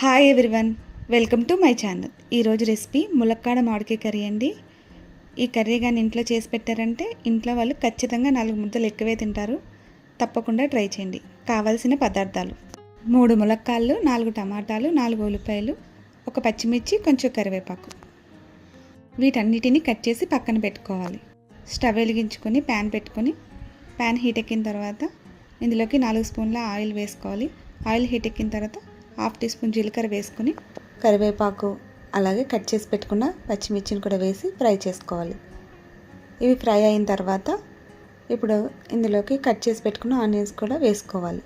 Hi everyone welcome to my channel ఈరోజు recipe ములక్కాడ మామిడికాయ కర్రీ అండి. ఈ కర్రీ కానీ ఇంట్లో చేసి పెట్టారంటే ఇంట్లో వాళ్ళు ఖచ్చితంగా నాలుగు ముద్దలు ఎక్కువే తింటారు. తప్పకుండా ట్రై చేయండి. కావాల్సిన పదార్థాలు. మూడు ములక్కాళ్ళు నాలుగు టమాటాలు నాలుగు ఉల్లిపాయలు ఒక పచ్చిమిర్చి కొంచెం కరివేపాకు. వీటన్నిటిని కట్ చేసి పక్కన పెట్టుకోవాలి. స్టవ్ వెలిగించుకొని ప్యాన్ పెట్టుకొని ప్యాన్ హీట్ ఎక్కిన తర్వాత ఇందులోకి నాలుగు స్పూన్ల ఆయిల్ వేసుకోవాలి. ఆయిల్ హీట్ ఎక్కిన తర్వాత హాఫ్ టీ స్పూన్ జీలకర్ర వేసుకొని కరివేపాకు అలాగే కట్ చేసి పెట్టుకున్న పచ్చిమిర్చిని కూడా వేసి ఫ్రై చేసుకోవాలి. ఇవి ఫ్రై అయిన తర్వాత ఇప్పుడు ఇందులోకి కట్ చేసి పెట్టుకున్న ఆనియన్స్ కూడా వేసుకోవాలి.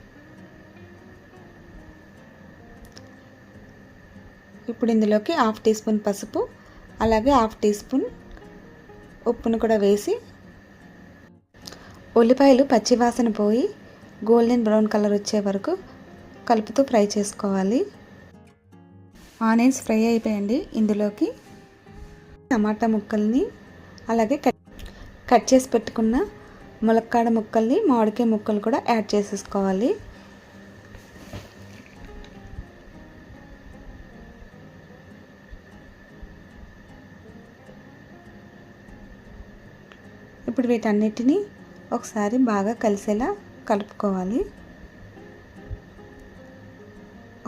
ఇప్పుడు ఇందులోకి హాఫ్ టీ స్పూన్ పసుపు అలాగే హాఫ్ టీ స్పూన్ ఉప్పును కూడా వేసి ఉల్లిపాయలు పచ్చివాసన పోయి గోల్డెన్ బ్రౌన్ కలర్ వచ్చే వరకు కలుపుతూ ఫ్రై చేసుకోవాలి. ఆనియన్స్ ఫ్రై అయిపోయండి ఇందులోకి టమాటా ముక్కల్ని అలాగే కట్ కట్ చేసి పెట్టుకున్న ములక్కాడ ముక్కల్ని మామిడికాయ ముక్కలు కూడా యాడ్ చేసేసుకోవాలి. ఇప్పుడు వీటన్నిటిని ఒకసారి బాగా కలిసేలా కలుపుకోవాలి.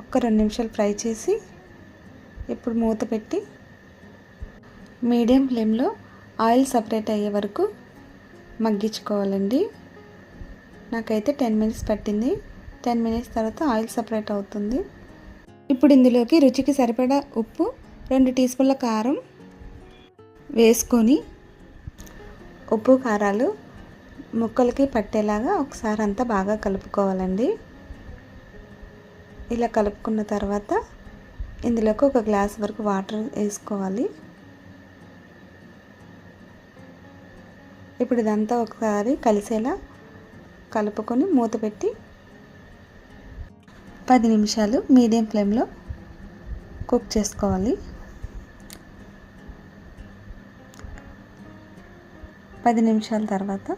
ఒక రెండు నిమిషాలు ఫ్రై చేసి ఇప్పుడు మూత పెట్టి మీడియం ఫ్లేమ్లో ఆయిల్ సపరేట్ అయ్యే వరకు మగ్గించుకోవాలండి. నాకైతే టెన్ మినిట్స్ పట్టింది. టెన్ మినిట్స్ తర్వాత ఆయిల్ సపరేట్ అవుతుంది. ఇప్పుడు ఇందులోకి రుచికి సరిపడా ఉప్పు రెండు టీ స్పూన్ల కారం వేసుకొని ఉప్పు కారాలు ముక్కలకి పట్టేలాగా ఒకసారి అంతా బాగా కలుపుకోవాలండి. ఇలా కలుపుకున్న తర్వాత ఇందులోకి ఒక గ్లాస్ వరకు వాటర్ వేసుకోవాలి. ఇప్పుడు ఇదంతా ఒకసారి కలిసేలా కలుపుకొని మూత పెట్టి పది నిమిషాలు మీడియం ఫ్లేమ్లో కుక్ చేసుకోవాలి. పది నిమిషాల తర్వాత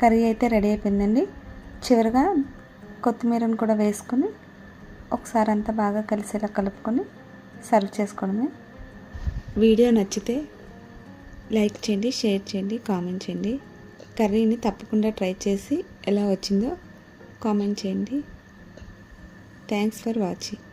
కర్రీ అయితే రెడీ అయిపోయిందండి. చివరిగా కొత్తిమీరను కూడా వేసుకొని ఒకసారి అంతా బాగా కలిసేలా కలుపుకొని సర్వ్ చేసుకోవడమే. వీడియో నచ్చితే లైక్ చేయండి షేర్ చేయండి కామెంట్ చేయండి. కర్రీని తప్పకుండా ట్రై చేసి ఎలా వచ్చిందో కామెంట్ చేయండి. Thanks for watching.